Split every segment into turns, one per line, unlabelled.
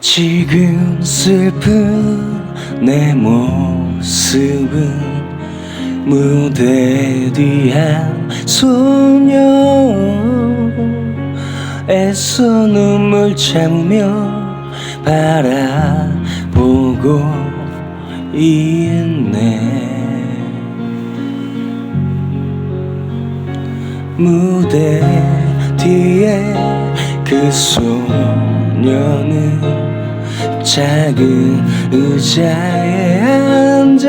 지금 슬픈 내 모습은 무대 뒤한 소녀 애써 눈물 참으며 바라보고 있네. 무대 뒤에 그 소녀는 작은 의자에 앉아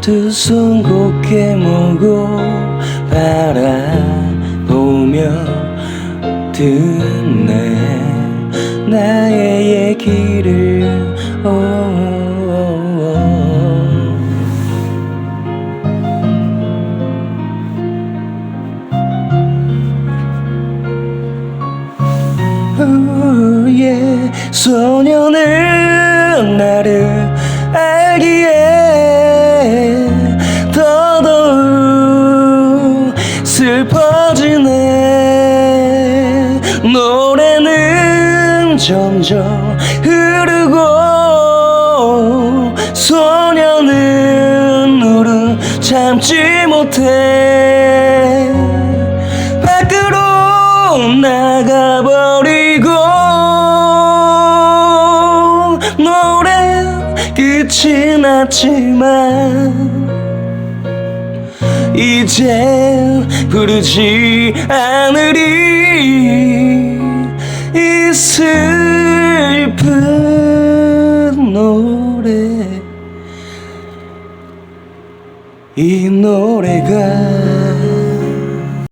두 손 곧게 모고 바라보며 듣네. 나의 소녀는 나를 알기에 더더욱 슬퍼지네. 노래는 점점 흐르고 소녀는 울음 참지 못해. 밖으로 나가버 끝이 났지만 이제 부르지 않으리. 이 슬픈 노래 이 노래가